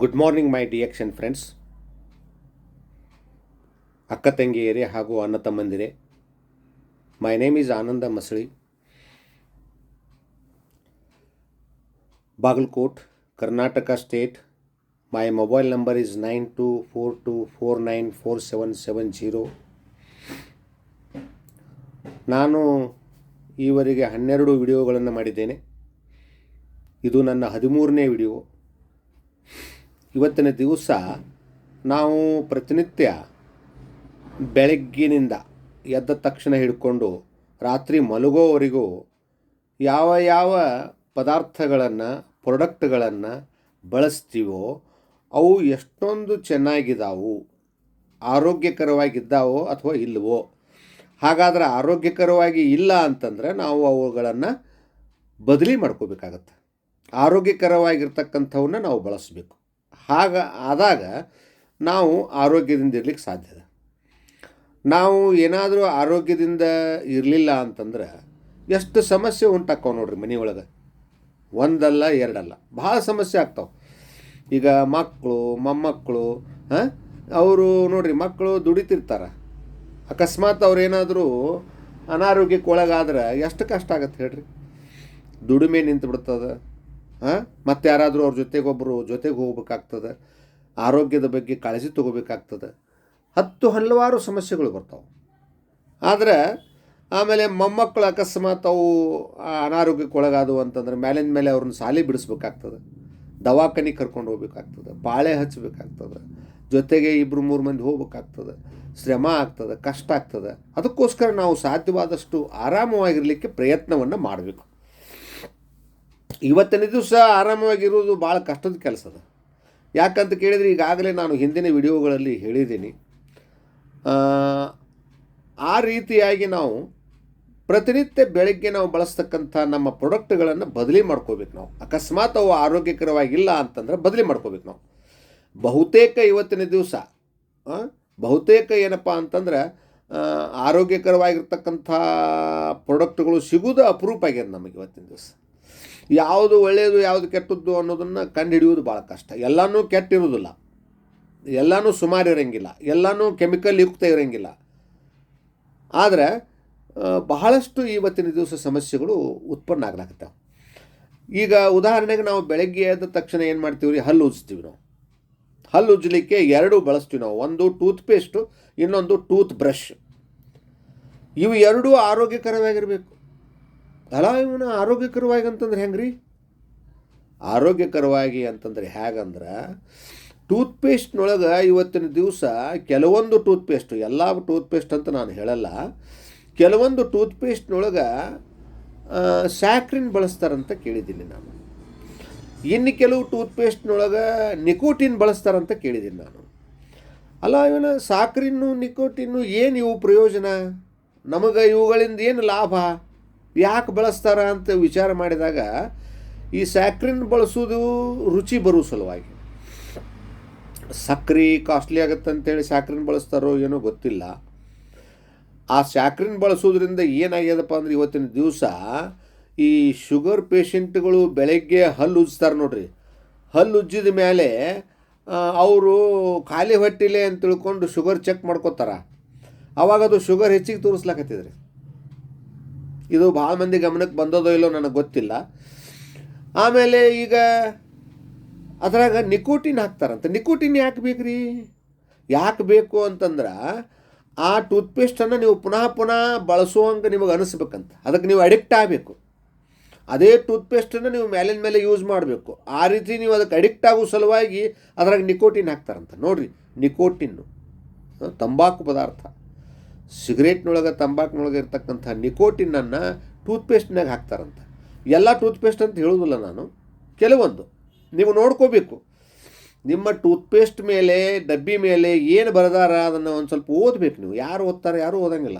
Good morning my ಡಿಯಕ್ಷನ್ friends ಅಕ್ಕ ತಂಗಿಯರೇ ಹಾಗೂ ಅಣ್ಣ ತಮ್ಮಂದಿರೇ. My name is Ananda Masali Bagalkot, Karnataka state my mobile number is nine two four two four nine four seven seven zero ನಾನು ಈವರೆಗೆ ಹನ್ನೆರಡು ವಿಡಿಯೋಗಳನ್ನು ಮಾಡಿದ್ದೇನೆ. ಇದು ನನ್ನ ಹದಿಮೂರನೇ ವಿಡಿಯೋ ಇವತ್ತಿನ ದಿವಸ ನಾವು ಪ್ರತಿನಿತ್ಯ ಬೆಳಗ್ಗಿನಿಂದ ಎದ್ದ ತಕ್ಷಣ ಹಿಡ್ಕೊಂಡು ರಾತ್ರಿ ಮಲಗೋವರೆಗೂ ಯಾವ ಯಾವ ಪದಾರ್ಥಗಳನ್ನು ಪ್ರಾಡಕ್ಟ್ಗಳನ್ನು ಬಳಸ್ತೀವೋ ಅವು ಎಷ್ಟೊಂದು ಚೆನ್ನಾಗಿದ್ದಾವು ಆರೋಗ್ಯಕರವಾಗಿದ್ದಾವೋ ಅಥವಾ ಇಲ್ಲವೋ. ಹಾಗಾದ್ರೆ ಆರೋಗ್ಯಕರವಾಗಿ ಇಲ್ಲ ಅಂತಂದರೆ ನಾವು ಅವುಗಳನ್ನು ಬದಲಿ ಮಾಡ್ಕೋಬೇಕಾಗತ್ತೆ. ಆರೋಗ್ಯಕರವಾಗಿರ್ತಕ್ಕಂಥವನ್ನ ನಾವು ಬಳಸಬೇಕು. ಹಾಗ ಆದಾಗ ನಾವು ಆರೋಗ್ಯದಿಂದ ಇರ್ಲಿಕ್ಕೆ ಸಾಧ್ಯ ಇದೆ ನಾವು ಏನಾದರೂ ಆರೋಗ್ಯದಿಂದ ಇರಲಿಲ್ಲ ಅಂತಂದ್ರೆ ಎಷ್ಟು ಸಮಸ್ಯೆ ಉಂಟಾಕ್ಕವು ನೋಡ್ರಿ ಮನೆಯೊಳಗೆ. ಒಂದಲ್ಲ, ಎರಡಲ್ಲ. ಭಾಳ ಸಮಸ್ಯೆ ಆಗ್ತಾವೆ. ಈಗ ಮಕ್ಕಳು ಮೊಮ್ಮಕ್ಕಳು ಅವರು ನೋಡ್ರಿ ಮಕ್ಕಳು ದುಡಿತಿರ್ತಾರೆ. ಅಕಸ್ಮಾತ್ ಅವ್ರೇನಾದರೂ ಅನಾರೋಗ್ಯಕ್ಕೆ ಒಳಗಾದ್ರೆ ಎಷ್ಟು ಕಷ್ಟ ಆಗತ್ತೆ ಹೇಳ್ರಿ? ದುಡಿಮೆ ನಿಂತು ಬಿಡ್ತದೆ ಮತ್ತೆ ಯಾರಾದರೂ ಅವ್ರ ಜೊತೆಗೊಬ್ಬರು ಜೊತೆಗೆ ಹೋಗ್ಬೇಕಾಗ್ತದೆ. ಆರೋಗ್ಯದ ಬಗ್ಗೆ ಕಾಳಜಿ ತೊಗೋಬೇಕಾಗ್ತದೆ. ಹತ್ತು ಹಲವಾರು ಸಮಸ್ಯೆಗಳು ಬರ್ತಾವೆ. ಆದರೆ ಆಮೇಲೆ ಮೊಮ್ಮಕ್ಕಳು ಅಕಸ್ಮಾತ್ ಅವು ಅನಾರೋಗ್ಯಕ್ಕೆ ಒಳಗಾದವು ಅಂತಂದ್ರೆ ಮೇಲಿನ ಮೇಲೆ ಅವ್ರನ್ನ ಸಾಲಿ ಬಿಡಿಸ್ಬೇಕಾಗ್ತದೆ. ದವಾಖಾನಿಗೆ ಕರ್ಕೊಂಡು ಹೋಗ್ಬೇಕಾಗ್ತದೆ. ಪಾಳೆ ಹಚ್ಚಬೇಕಾಗ್ತದೆ. ಜೊತೆಗೆ ಇಬ್ಬರು ಮೂರು ಮಂದಿ ಹೋಗ್ಬೇಕಾಗ್ತದೆ. ಶ್ರಮ ಆಗ್ತದೆ, ಕಷ್ಟ ಆಗ್ತದೆ. ಅದಕ್ಕೋಸ್ಕರ ನಾವು ಸಾಧ್ಯವಾದಷ್ಟು ಆರಾಮವಾಗಿರಲಿಕ್ಕೆ ಪ್ರಯತ್ನವನ್ನು ಮಾಡಬೇಕು. ಇವತ್ತಿನ ದಿವಸ ಆರಾಮವಾಗಿರುವುದು ಭಾಳ ಕಷ್ಟದ ಕೆಲಸ ಅದು. ಯಾಕಂತ ಕೇಳಿದರೆ ಈಗಾಗಲೇ ನಾನು ಹಿಂದಿನ ವಿಡಿಯೋಗಳಲ್ಲಿ ಹೇಳಿದ್ದೀನಿ. ಆ ರೀತಿಯಾಗಿ ನಾವು ಪ್ರತಿನಿತ್ಯ ಬೆಳಗ್ಗೆ ನಾವು ಬಳಸ್ತಕ್ಕಂಥ ನಮ್ಮ ಪ್ರಾಡಕ್ಟ್ಗಳನ್ನು ಬದಲಿ ಮಾಡ್ಕೋಬೇಕು ನಾವು. ಅಕಸ್ಮಾತ್ ಅವು ಆರೋಗ್ಯಕರವಾಗಿಲ್ಲ ಅಂತಂದ್ರೆ ಬದಲಿ ಮಾಡ್ಕೋಬೇಕು ನಾವು. ಬಹುತೇಕ ಇವತ್ತಿನ ದಿವಸ ಬಹುತೇಕ ಏನಪ್ಪ ಅಂತಂದ್ರೆ ಆರೋಗ್ಯಕರವಾಗಿರ್ತಕ್ಕಂಥ ಪ್ರಾಡಕ್ಟ್ಗಳು ಸಿಗೋದು ಅಪರೂಪ ಆಗ್ಯದ ನಮಗೆ ಇವತ್ತಿನ ದಿವಸ. ಯಾವುದು ಒಳ್ಳೆಯದು ಯಾವುದು ಕೆಟ್ಟದ್ದು ಅನ್ನೋದನ್ನು ಕಂಡುಹಿಡಿಯೋದು ಭಾಳ ಕಷ್ಟ. ಎಲ್ಲನೂ ಕೆಟ್ಟಿರೋದಿಲ್ಲ ಎಲ್ಲನೂ ಸುಮಾರು ಇರೋಂಗಿಲ್ಲ. ಎಲ್ಲನೂ ಕೆಮಿಕಲ್ ಯುಕ್ತ ಇರೋಂಗಿಲ್ಲ. ಆದರೆ ಬಹಳಷ್ಟು ಇವತ್ತಿನ ದಿವಸ ಸಮಸ್ಯೆಗಳು ಉತ್ಪನ್ನ ಆಗ್ಲಾಕತ್ತಾವೆ. ಈಗ ಉದಾಹರಣೆಗೆ ನಾವು ಬೆಳಗ್ಗೆ ಎದ್ದ ತಕ್ಷಣ ಏನು ಮಾಡ್ತೀವಿ ರೀ ಹಲ್ಲು ಉಜ್ತೀವಿ ನಾವು. ಹಲ್ಲು ಉಜ್ಜಲಿಕ್ಕೆ ಎರಡು ಬಳಸ್ತೀವಿ ನಾವು. ಒಂದು ಟೂತ್ ಪೇಸ್ಟು ಇನ್ನೊಂದು ಟೂತ್ ಬ್ರಷ್ ಇವು ಎರಡೂ ಆರೋಗ್ಯಕರವಾಗಿರಬೇಕು. ಅಲ್ಲ ಇವನು ಆರೋಗ್ಯಕರವಾಗಿ ಅಂತಂದ್ರೆ ಹೆಂಗ್ರಿ? ಆರೋಗ್ಯಕರವಾಗಿ ಅಂತಂದ್ರೆ ಹೇಗಂದ್ರೆ ಟೂತ್ಪೇಸ್ಟ್ನೊಳಗೆ ಇವತ್ತಿನ ದಿವಸ ಕೆಲವೊಂದು ಟೂತ್ಪೇಸ್ಟು, ಎಲ್ಲ ಟೂತ್ಪೇಸ್ಟ್ ಅಂತ ನಾನು ಹೇಳಲ್ಲ, ಕೆಲವೊಂದು ಟೂತ್ಪೇಸ್ಟ್ನೊಳಗೆ ಸ್ಯಾಕ್ರಿನ್ ಬಳಸ್ತಾರಂತ ಕೇಳಿದ್ದೀನಿ ನಾನು. ಇನ್ನು ಕೆಲವು ಟೂತ್ಪೇಸ್ಟ್ನೊಳಗೆ ನಿಕೋಟಿನ್ ಬಳಸ್ತಾರಂತ ಕೇಳಿದ್ದೀನಿ ನಾನು. ಅಲ್ಲ ಇವನ ಸಾಕ್ರಿನ್ನು, ನಿಕೋಟಿನ್ನು ಏನು ಇವು ಪ್ರಯೋಜನ? ನಮಗೆ ಇವುಗಳಿಂದ ಏನು ಲಾಭ? ಯಾಕೆ ಬಳಸ್ತಾರ ಅಂತ ವಿಚಾರ ಮಾಡಿದಾಗ ಈ ಸ್ಯಾಕ್ರಿನ್ ಬಳಸೋದು ರುಚಿ ಬರೋ ಸಲುವಾಗಿ. ಸಕ್ರೆ ಕಾಸ್ಟ್ಲಿ ಆಗುತ್ತೆ ಅಂತೇಳಿ ಸ್ಯಾಕ್ರಿನ್ ಬಳಸ್ತಾರೋ ಏನೋ ಗೊತ್ತಿಲ್ಲ. ಆ ಸ್ಯಾಕ್ರಿನ್ ಬಳಸೋದ್ರಿಂದ ಏನಾಗ್ಯದಪ್ಪ ಅಂದ್ರೆ ಇವತ್ತಿನ ದಿವಸ ಈ ಶುಗರ್ ಪೇಷಂಟ್ಗಳು ಬೆಳಗ್ಗೆ ಹಲ್ಲು ಉಜ್ತಾರೆ ನೋಡ್ರಿ. ಹಲ್ಲು ಉಜ್ಜಿದ ಮೇಲೆ ಅವರು ಖಾಲಿ ಹೊಟ್ಟಿಲೆ ಅಂತ ತಿಳ್ಕೊಂಡು ಶುಗರ್ ಚೆಕ್ ಮಾಡ್ಕೋತಾರ. ಅವಾಗ ಅದು ಶುಗರ್ ಹೆಚ್ಚಿಗೆ ತೋರಿಸ್ಲಾಕತ್ತಿದ್ರಿ. ಇದು ಭಾಳ ಮಂದಿ ಗಮನಕ್ಕೆ ಬಂದದೋ ಇಲ್ಲೋ ನನಗೆ ಗೊತ್ತಿಲ್ಲ. ಆಮೇಲೆ ಈಗ ಅದ್ರಾಗ ನಿಕೋಟಿನ್ ಹಾಕ್ತಾರಂತೆ. ನಿಕೋಟಿನ್ ಯಾಕೆ ಬೇಕ್ರಿ? ಯಾಕೆ ಬೇಕು ಅಂತಂದ್ರೆ ಆ ಟೂತ್ಪೇಸ್ಟನ್ನು ನೀವು ಪುನಃ ಪುನಃ ಬಳಸುವಂಗೆ ನಿಮಗೆ ಅನಿಸ್ಬೇಕಂತ. ಅದಕ್ಕೆ ನೀವು ಅಡಿಕ್ಟ್ ಆಗಬೇಕು. ಅದೇ ಟೂತ್ಪೇಸ್ಟನ್ನು ನೀವು ಮೇಲಿನ ಮೇಲೆ ಯೂಸ್ ಮಾಡಬೇಕು. ಆ ರೀತಿ ನೀವು ಅದಕ್ಕೆ ಅಡಿಕ್ಟ್ ಆಗೋ ಸಲುವಾಗಿ ಅದ್ರಾಗ ನಿಕೋಟಿನ್ ಹಾಕ್ತಾರಂತ. ನೋಡಿರಿ, ನಿಕೋಟಿನ್ನು, ತಂಬಾಕು ಪದಾರ್ಥ. ಸಿಗರೇಟ್ನೊಳಗೆ, ತಂಬಾಕ್ನೊಳಗೆ ಇರ್ತಕ್ಕಂಥ ನಿಕೋಟಿನನ್ನು ಟೂತ್ಪೇಸ್ಟ್ನಾಗ ಹಾಕ್ತಾರಂತ. ಎಲ್ಲ ಟೂತ್ಪೇಸ್ಟ್ ಅಂತ ಹೇಳೋದಿಲ್ಲ ನಾನು. ಕೆಲವೊಂದು. ನೀವು ನೋಡ್ಕೋಬೇಕು. ನಿಮ್ಮ ಟೂತ್ಪೇಸ್ಟ್ ಮೇಲೆ, ಡಬ್ಬಿ ಮೇಲೆ ಏನು ಬರೆದಾರ ಅದನ್ನು ಒಂದು ಸ್ವಲ್ಪ ಓದಬೇಕು ನೀವು. ಯಾರು ಓದ್ತಾರೆ, ಯಾರೂ ಓದಂಗಿಲ್ಲ.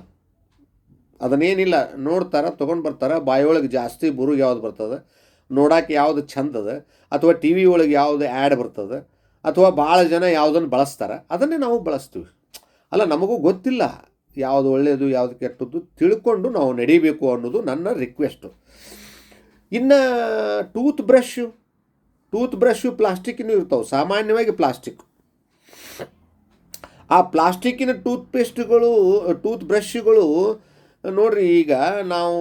ಅದನ್ನೇನಿಲ್ಲ, ನೋಡ್ತಾರೆ, ತೊಗೊಂಡು ಬರ್ತಾರೆ, ಬಾಯಿಯೊಳಗೆ ಜಾಸ್ತಿ ಬುರುಗ್ ಯಾವ್ದು ಬರ್ತದೆ, ನೋಡೋಕೆ ಯಾವುದು ಚಂದದ ಅಥವಾ ಟಿ ವಿ ಒಳಗೆ ಯಾವುದು ಆ್ಯಡ್ ಬರ್ತದೆ, ಅಥವಾ ಭಾಳ ಜನ ಯಾವುದನ್ನು ಬಳಸ್ತಾರೆ, ಅದನ್ನೇ ನಾವು ಬಳಸ್ತೀವಿ. ಅಲ್ಲ, ನಮಗೂ ಗೊತ್ತಿಲ್ಲ. ಯಾವುದು ಒಳ್ಳೆಯದು ಯಾವುದು ಕೆಟ್ಟದ್ದು ತಿಳ್ಕೊಂಡು ನಾವು ನಡಿಬೇಕು ಅನ್ನೋದು ನನ್ನ ರಿಕ್ವೆಸ್ಟು ಇನ್ನು ಟೂತ್ ಬ್ರಷ್ ಟೂತ್ ಬ್ರಷು ಪ್ಲಾಸ್ಟಿಕ್ಕಿನೂ ಇರ್ತಾವೆ, ಸಾಮಾನ್ಯವಾಗಿ ಪ್ಲಾಸ್ಟಿಕ್. ಆ ಪ್ಲಾಸ್ಟಿಕ್ಕಿನ ಟೂತ್ ಪೇಸ್ಟ್ಗಳು ಟೂತ್ ಬ್ರಷ್ಗಳು ನೋಡ್ರಿ ಈಗ ನಾವು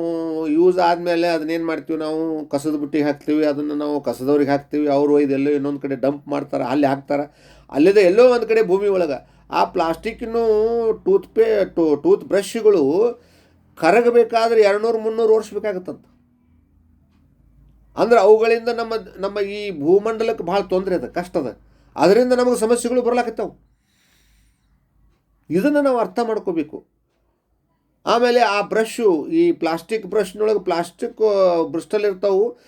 ಯೂಸ್ ಆದಮೇಲೆ ಅದನ್ನೇನು ಮಾಡ್ತೀವಿ ನಾವು, ಕಸದ ಬುಟ್ಟಿಗೆ ಹಾಕ್ತೀವಿ, ಅದನ್ನು ನಾವು ಕಸದವ್ರಿಗೆ ಹಾಕ್ತೀವಿ, ಅವರು ಇದೆಲ್ಲೋ ಇನ್ನೊಂದು ಕಡೆ ಡಂಪ್ ಮಾಡ್ತಾರೆ, ಅಲ್ಲಿ ಹಾಕ್ತಾರೆ, ಅಲ್ಲಿದೆ ಎಲ್ಲೋ ಒಂದು ಕಡೆ ಭೂಮಿ ಒಳಗೆ. ಆ ಪ್ಲಾಸ್ಟಿಕ್ನು ಟೂತ್ ಪೇ ಟೂ ಟೂತ್ ಬ್ರಷ್ಗಳು ಕರಗಬೇಕಾದ್ರೆ ಎರಡುನೂರು, ಮುನ್ನೂರು ವರ್ಷ ಬೇಕಾಗತ್ತಂತ. ಅಂದ್ರೆ ಅವುಗಳಿಂದ ನಮ್ಮ ನಮ್ಮ ಈ ಭೂಮಂಡಲಕ್ಕೆ ಭಾಳ ತೊಂದರೆ ಅದ, ಕಷ್ಟ ಅದ. ಅದರಿಂದ ನಮಗೆ ಸಮಸ್ಯೆಗಳು ಬರ್ಲಾಕತ್ತಾವು. ಇದನ್ನು ನಾವು ಅರ್ಥ ಮಾಡ್ಕೋಬೇಕು. ಆಮೇಲೆ ಆ ಬ್ರಷ್ಷು, ಈ ಪ್ಲಾಸ್ಟಿಕ್ ಬ್ರಷ್ನೊಳಗೆ ಪ್ಲಾಸ್ಟಿಕ್ ಬ್ರಷ್ಟಲ್ಲಿ ಇರ್ತಾವು,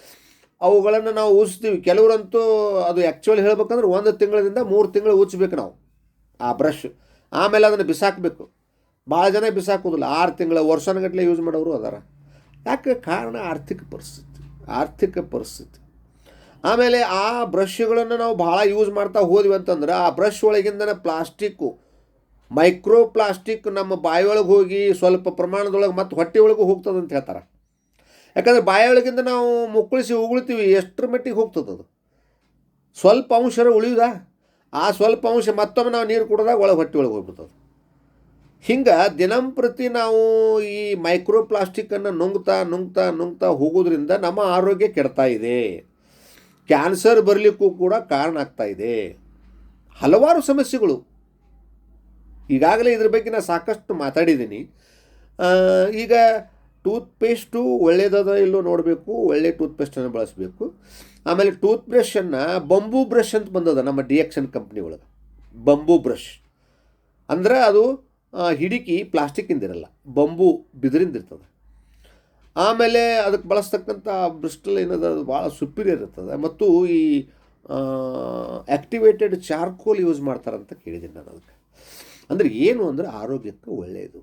ಅವುಗಳನ್ನು ನಾವು ಊಸ್ತೀವಿ ಕೆಲವರಂತೂ ಅದು ಆ್ಯಕ್ಚುಲಿ ಹೇಳ್ಬೇಕಂದ್ರೆ ಒಂದು ತಿಂಗಳಿಂದ ಮೂರು ತಿಂಗಳು ಉಜ್ಬೇಕು ನಾವು. ಆ ಬ್ರಷ್ ಆಮೇಲೆ ಅದನ್ನು ಬಿಸಾಕಬೇಕು. ಭಾಳ ಜನ ಬಿಸಾಕೋದಿಲ್ಲ. ಆರು ತಿಂಗಳ ವರ್ಷನಗಟ್ಟಲೆ ಯೂಸ್ ಮಾಡೋರು ಅದಾರ. ಯಾಕೆ? ಕಾರಣ ಆರ್ಥಿಕ ಪರಿಸ್ಥಿತಿ. ಆರ್ಥಿಕ ಪರಿಸ್ಥಿತಿ. ಆಮೇಲೆ ಆ ಬ್ರಷ್ಗಳನ್ನು ನಾವು ಭಾಳ ಯೂಸ್ ಮಾಡ್ತಾ ಹೋದ್ವಿ ಅಂತಂದ್ರೆ, ಆ ಬ್ರಷ್ ಒಳಗಿಂದನೇ ಪ್ಲಾಸ್ಟಿಕ್ಕು ಮೈಕ್ರೋ ಪ್ಲಾಸ್ಟಿಕ್ ನಮ್ಮ ಬಾಯಿಯೊಳಗೆ ಹೋಗಿ ಸ್ವಲ್ಪ ಪ್ರಮಾಣದೊಳಗೆ ಮತ್ತು ಹೊಟ್ಟೆ ಒಳಗೂ ಹೋಗ್ತದೆ ಅಂತ ಹೇಳ್ತಾರೆ. ಯಾಕಂದ್ರೆ ಬಾಯಿಯೊಳಗಿಂದ ನಾವು ಮುಕ್ಕಳಿಸಿ ಉಗುಳ್ತೀವಿ, ಎಷ್ಟರ ಮಟ್ಟಿಗೆ ಹೋಗ್ತದೆ ಅದು? ಸ್ವಲ್ಪ ಅಂಶರ ಉಳಿಯುದಾ? ಆ ಸ್ವಲ್ಪ ಅಂಶ ಮತ್ತೊಮ್ಮೆ ನಾವು ನೀರು ಕುಡಿದಾಗ ಒಳಗೆ ಹೊಟ್ಟೆ ಒಳಗೆ ಹೋಗ್ಬಿಡ್ತದೆ. ಹಿಂಗೆ ದಿನಂಪ್ರತಿ ನಾವು ಈ ಮೈಕ್ರೋ ಪ್ಲಾಸ್ಟಿಕ್ಕನ್ನು ನುಂಗ್ತಾ ನುಂಗ್ತಾ ನುಂಗ್ತಾ ಹೋಗೋದ್ರಿಂದ ನಮ್ಮ ಆರೋಗ್ಯ ಕೆಡ್ತಾ ಇದೆ. ಕ್ಯಾನ್ಸರ್ ಬರಲಿಕ್ಕೂ ಕೂಡ ಕಾರಣ ಆಗ್ತಾ ಇದೆ. ಹಲವಾರು ಸಮಸ್ಯೆಗಳು. ಈಗಾಗಲೇ ಇದ್ರ ಬಗ್ಗೆ ನಾನು ಸಾಕಷ್ಟು ಮಾತಾಡಿದ್ದೀನಿ. ಈಗ ಟೂತ್ ಪೇಸ್ಟು ಒಳ್ಳೇದದ ಇಲ್ಲೋ ನೋಡಬೇಕು, ಒಳ್ಳೆ ಟೂತ್ ಪೇಸ್ಟನ್ನು ಬಳಸಬೇಕು. ಆಮೇಲೆ ಟೂತ್ ಬ್ರಷನ್ನು ಬಂಬೂ ಬ್ರಷ್ ಅಂತ ಬಂದದ ನಮ್ಮ ಡಿ ಎಕ್ಷನ್ ಕಂಪ್ನಿ ಒಳಗೆ. Bamboo brush. ಅಂದ್ರೆ ಅದು ಹಿಡಿಕಿ ಪ್ಲಾಸ್ಟಿಕ್ಕಿಂದ ಇರಲ್ಲ, ಬಂಬೂ ಬಿದಿರಿಂದ ಇರ್ತದೆ. ಆಮೇಲೆ ಅದಕ್ಕೆ ಬಳಸ್ತಕ್ಕಂಥ ಬ್ರಿಸ್ಟಲ್ ಏನದ, ಅದು ಭಾಳ ಸುಪೀರಿಯರ್ ಇರ್ತದೆ. ಮತ್ತು ಈ ಆ್ಯಕ್ಟಿವೇಟೆಡ್ ಚಾರ್ಕೋಲ್ ಯೂಸ್ ಮಾಡ್ತಾರಂತ ಕೇಳಿದ್ದೀನಿ ನಾನು ಅದಕ್ಕೆ. ಅಂದರೆ ಏನು ಅಂದರೆ ಆರೋಗ್ಯಕ್ಕೆ ಒಳ್ಳೆಯದು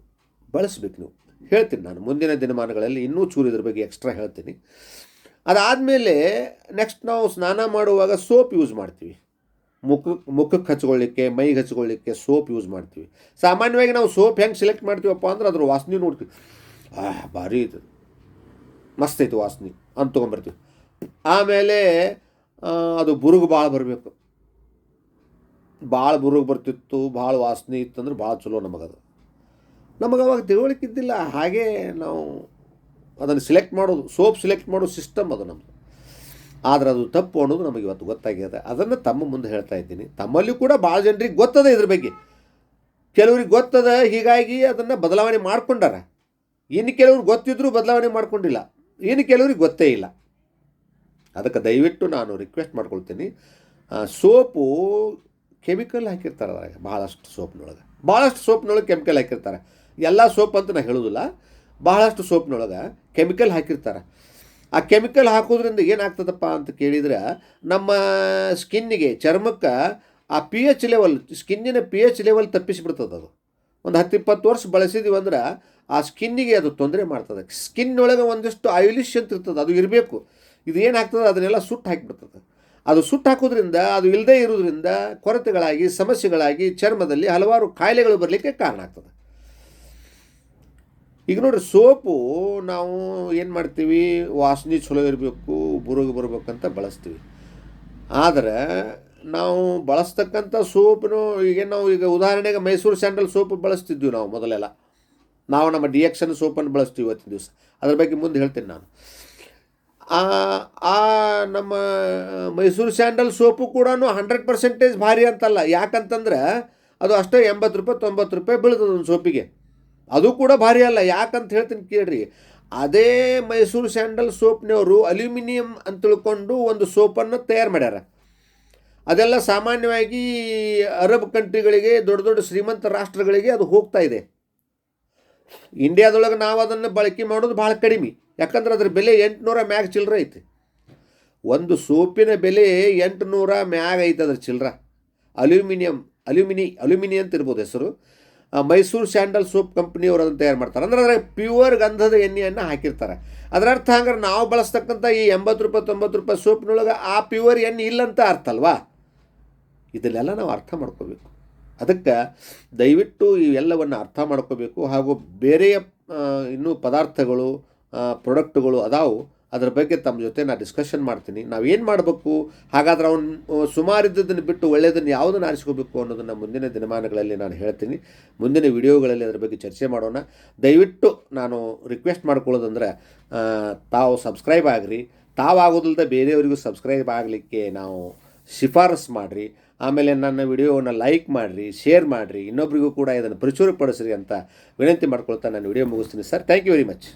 ಬಳಸ್ಬೇಕು ನೀವು. ಹೇಳ್ತೀನಿ ನಾನು, ಮುಂದಿನ ದಿನಮಾನಗಳಲ್ಲಿ ಇನ್ನೂ ಚೂರು ಇದ್ರ ಬಗ್ಗೆ ಎಕ್ಸ್ಟ್ರಾ ಹೇಳ್ತೀನಿ. ಅದಾದಮೇಲೆ ನೆಕ್ಸ್ಟ್ ನಾವು ಸ್ನಾನ ಮಾಡುವಾಗ ಸೋಪ್ ಯೂಸ್ ಮಾಡ್ತೀವಿ. ಮುಖ ಮುಖಕ್ಕೆ ಹಚ್ಕೊಳ್ಳಿಕ್ಕೆ ಮೈಗೆ ಹಚ್ಕೊಳ್ಳಿಕ್ಕೆ ಸೋಪ್ ಯೂಸ್ ಮಾಡ್ತೀವಿ. ಸಾಮಾನ್ಯವಾಗಿ ನಾವು ಸೋಪ್ ಹೆಂಗೆ ಸೆಲೆಕ್ಟ್ ಮಾಡ್ತೀವಪ್ಪ ಅಂದ್ರೆ ಅದ್ರ ವಾಸನೆ ನೋಡ್ತೀವಿ. ಆ, ಭಾರಿ ಇದು. ಮಸ್ತ್ ಐತೆ ವಾಸನೆ ಅಂತ ತೊಗೊಂಬರ್ತೀವಿ ಆಮೇಲೆ ಅದು ಬುರುಗು ಭಾಳ ಬರಬೇಕು. ಭಾಳ ಬುರುಗು ಬರ್ತಿತ್ತು ಭಾಳ ವಾಸನೆ ಇತ್ತಂದ್ರೆ ಭಾಳ ಚಲೋ ನಮಗದು. ನಮಗೆ ಅವಾಗ ತಿಳುವಳಿಕೆ ಇದ್ದಿಲ್ಲ. ಹಾಗೇ ನಾವು ಅದನ್ನು ಸಿಲೆಕ್ಟ್ ಮಾಡೋದು ಸೋಪ್ ಸೆಲೆಕ್ಟ್ ಮಾಡೋ ಸಿಸ್ಟಮ್ ಅದು ನಮ್ಮದು ಆದ್ರೆ ಅದು ತಪ್ಪು ಅನ್ನೋದು ನಮಗೆ ಇವತ್ತು ಗೊತ್ತಾಗಿದೆ. ಅದನ್ನು ತಮ್ಮ ಮುಂದೆ ಹೇಳ್ತಾ ಇದ್ದೀನಿ. ತಮ್ಮಲ್ಲಿ ಕೂಡ ಭಾಳ ಜನರಿಗೆ ಗೊತ್ತದ ಇದ್ರ ಬಗ್ಗೆ. ಕೆಲವ್ರಿಗೆ ಗೊತ್ತದ, ಹೀಗಾಗಿ ಅದನ್ನು ಬದಲಾವಣೆ ಮಾಡ್ಕೊಂಡಾರ. ಇನ್ನು ಕೆಲವ್ರು ಗೊತ್ತಿದ್ದರೂ ಬದಲಾವಣೆ ಮಾಡ್ಕೊಂಡಿಲ್ಲ. ಇನ್ನು ಕೆಲವ್ರಿಗೆ ಗೊತ್ತೇ ಇಲ್ಲ. ಅದಕ್ಕೆ ದಯವಿಟ್ಟು ನಾನು ರಿಕ್ವೆಸ್ಟ್ ಮಾಡ್ಕೊಳ್ತೀನಿ. ಸೋಪು ಕೆಮಿಕಲ್ ಹಾಕಿರ್ತಾರೆ ಅದ್ರಾಗ ಭಾಳಷ್ಟು ಸೋಪ್ನೊಳಗೆ. ಭಾಳಷ್ಟು ಸೋಪ್ನೊಳಗೆ ಕೆಮಿಕಲ್ ಹಾಕಿರ್ತಾರೆ. ಎಲ್ಲ ಸೋಪ್ ಅಂತ ನಾನು ಹೇಳೋದಿಲ್ಲ. ಬಹಳಷ್ಟು ಸೋಪ್ನೊಳಗೆ ಕೆಮಿಕಲ್ ಹಾಕಿರ್ತಾರೆ. ಆ ಕೆಮಿಕಲ್ ಹಾಕೋದ್ರಿಂದ ಏನಾಗ್ತದಪ್ಪ ಅಂತ ಕೇಳಿದ್ರೆ ನಮ್ಮ ಸ್ಕಿನ್ನಿಗೆ ಚರ್ಮಕ್ಕೆ ಆ ಪಿ ಎಚ್ ಲೆವೆಲ್ ಸ್ಕಿನ್ನಿನ ಪಿ ಎಚ್ ಲೆವೆಲ್ ತಪ್ಪಿಸಿಬಿಡ್ತದೆ ಅದು. ಒಂದು ಹತ್ತು ಇಪ್ಪತ್ತು ವರ್ಷ ಬಳಸಿದೀವಿ ಅಂದ್ರೆ ಆ ಸ್ಕಿನ್ನಿಗೆ ಅದು ತೊಂದರೆ ಮಾಡ್ತದೆ. ಸ್ಕಿನ್ ಒಳಗೆ ಒಂದಿಷ್ಟು ಆಯುಲಿಷ್ ಅಂತ ಇರ್ತದೆ, ಅದು ಇರಬೇಕು. ಇದು ಏನಾಗ್ತದೆ, ಅದನ್ನೆಲ್ಲ ಸುಟ್ಟು ಹಾಕಿಬಿಡ್ತದೆ. ಅದು ಸುಟ್ಟು ಹಾಕೋದ್ರಿಂದ, ಅದು ಇಲ್ಲದೇ ಇರೋದ್ರಿಂದ ಕೊರತೆಗಳಾಗಿ, ಸಮಸ್ಯೆಗಳಾಗಿ ಚರ್ಮದಲ್ಲಿ ಹಲವಾರು ಕಾಯಿಲೆಗಳು ಬರಲಿಕ್ಕೆ ಕಾರಣ ಆಗ್ತದೆ. ಈಗ ನೋಡ್ರಿ ಸೋಪು ನಾವು ಏನು ಮಾಡ್ತೀವಿ? ವಾಸನೆ ಚಲೋ ಇರಬೇಕು, ಬುರುಗು ಬರ್ಬೇಕಂತ ಬಳಸ್ತೀವಿ. ಆದರೆ ನಾವು ಬಳಸ್ತಕ್ಕಂಥ ಸೋಪನು ಈಗ ನಾವು ಈಗ ಉದಾಹರಣೆಗೆ ಮೈಸೂರು ಸ್ಯಾಂಡಲ್ ಸೋಪ್ ಬಳಸ್ತಿದ್ವಿ ನಾವು ಮೊದಲೆಲ್ಲ. ನಾವು ನಮ್ಮ ಡಿಯಕ್ಷನ್ ಸೋಪನ್ನು ಬಳಸ್ತೀವಿ ಇವತ್ತಿನ ದಿವಸ. ಅದ್ರ ಬಗ್ಗೆ ಮುಂದೆ ಹೇಳ್ತೀನಿ ನಾನು. ಆ ನಮ್ಮ ಮೈಸೂರು ಸ್ಯಾಂಡಲ್ ಸೋಪು ಕೂಡ ಹಂಡ್ರೆಡ್ ಪರ್ಸೆಂಟೇಜ್ ಭಾರಿ ಅಂತಲ್ಲ. ಯಾಕಂತಂದ್ರೆ ಅದು ಅಷ್ಟೇ ಎಂಬತ್ತು ರೂಪಾಯಿ ತೊಂಬತ್ತು ರೂಪಾಯಿ ಬೀಳ್ತದೆ ಒಂದು ಸೋಪಿಗೆ. ಅದು ಕೂಡ ಭಾರಿ ಅಲ್ಲ. ಯಾಕಂತ ಹೇಳ್ತೀನಿ ಕೇಳ್ರಿ. ಅದೇ ಮೈಸೂರು ಸ್ಯಾಂಡಲ್ ಸೋಪ್ನವರು ಅಲ್ಯೂಮಿನಿಯಂ ಅಂತ ತಿಳ್ಕೊಂಡು ಒಂದು ಸೋಪನ್ನು ತಯಾರು ಮಾಡ್ಯಾರ. ಅದೆಲ್ಲ ಸಾಮಾನ್ಯವಾಗಿ ಅರಬ್ ಕಂಟ್ರಿಗಳಿಗೆ, ದೊಡ್ಡ ದೊಡ್ಡ ಶ್ರೀಮಂತ ರಾಷ್ಟ್ರಗಳಿಗೆ ಅದು ಹೋಗ್ತಾ ಇದೆ. ಇಂಡಿಯಾದೊಳಗೆ ನಾವು ಅದನ್ನು ಬಳಕೆ ಮಾಡೋದು ಭಾಳ ಕಡಿಮೆ. ಯಾಕಂದ್ರೆ ಅದ್ರ ಬೆಲೆ ಎಂಟುನೂರ ಮ್ಯಾಗ ಚಿಲ್ಲರೆ ಐತಿ. ಒಂದು ಸೋಪಿನ ಬೆಲೆ ಎಂಟುನೂರ ಮ್ಯಾಗ ಐತೆ ಅದ್ರ ಚಿಲ್ಲರ ಅಲ್ಯೂಮಿನಿಯಂ, ಅಲ್ಯೂಮಿನಿ ಅಲ್ಯೂಮಿನಿ ಅಂತ ಇರ್ಬೋದು ಹೆಸರು. ಮೈಸೂರು ಸ್ಯಾಂಡಲ್ ಸೋಪ್ ಕಂಪ್ನಿಯವರು ಅದನ್ನು ತಯಾರು ಮಾಡ್ತಾರೆ. ಅಂದ್ರೆ ಅದರ ಪ್ಯೂರ್ ಗಂಧದ ಎಣ್ಣೆಯನ್ನು ಹಾಕಿರ್ತಾರೆ. ಅದರ ಅರ್ಥ ಹಂಗಾರೆ ನಾವು ಬಳಸ್ತಕ್ಕಂಥ ಈ ಎಂಬತ್ತು ರೂಪಾಯಿ, ತೊಂಬತ್ತು ರೂಪಾಯಿ ಸೋಪ್ನೊಳಗೆ ಆ ಪ್ಯೂರ್ ಎಣ್ಣೆ ಇಲ್ಲಂತ ಅರ್ಥ ಅಲ್ವಾ? ಇದನ್ನೆಲ್ಲ ನಾವು ಅರ್ಥ ಮಾಡ್ಕೋಬೇಕು. ಅದಕ್ಕೆ ದಯವಿಟ್ಟು ಇವೆಲ್ಲವನ್ನು ಅರ್ಥ ಮಾಡ್ಕೋಬೇಕು. ಹಾಗೂ ಬೇರೆಯ ಇನ್ನೂ ಪದಾರ್ಥಗಳು ಪ್ರಾಡಕ್ಟ್ಗಳು ಅದಾವು. ಅದ್ರ ಬಗ್ಗೆ ತಮ್ಮ ಜೊತೆ ನಾನು ಡಿಸ್ಕಷನ್ ಮಾಡ್ತೀನಿ. ನಾವೇನು ಮಾಡಬೇಕು? ಹಾಗಾದ್ರೆ ಅವನು ಸುಮಾರಿದ್ದದನ್ನು ಬಿಟ್ಟು ಒಳ್ಳೆಯದನ್ನು ಯಾವುದನ್ನು ಆರಿಸ್ಕೋಬೇಕು ಅನ್ನೋದನ್ನು ಮುಂದಿನ ದಿನಮಾನಗಳಲ್ಲಿ ನಾನು ಹೇಳ್ತೀನಿ. ಮುಂದಿನ ವಿಡಿಯೋಗಳಲ್ಲಿ ಅದರ ಬಗ್ಗೆ ಚರ್ಚೆ ಮಾಡೋಣ. ದಯವಿಟ್ಟು ನಾನು ರಿಕ್ವೆಸ್ಟ್ ಮಾಡ್ಕೊಳ್ಳೋದಂದ್ರೆ ತಾವು ಸಬ್ಸ್ಕ್ರೈಬ್ ಆಗಿರಿ. ತಾವಾಗೋದಿಲ್ಲದೆ ಬೇರೆಯವರಿಗೂ ಸಬ್ಸ್ಕ್ರೈಬ್ ಆಗಲಿಕ್ಕೆ ನಾವು ಶಿಫಾರಸು ಮಾಡಿರಿ. ಆಮೇಲೆ ನನ್ನ ವಿಡಿಯೋವನ್ನು ಲೈಕ್ ಮಾಡಿರಿ ಶೇರ್ ಮಾಡಿರಿ. ಇನ್ನೊಬ್ಬರಿಗೂ ಕೂಡ ಇದನ್ನು ಪ್ರಚುರಪಡಿಸ್ರಿ ಅಂತ ವಿನಂತಿ ಮಾಡ್ಕೊಳ್ತಾ ನಾನು ವಿಡಿಯೋ ಮುಗಿಸ್ತೀನಿ. Sir thank you very much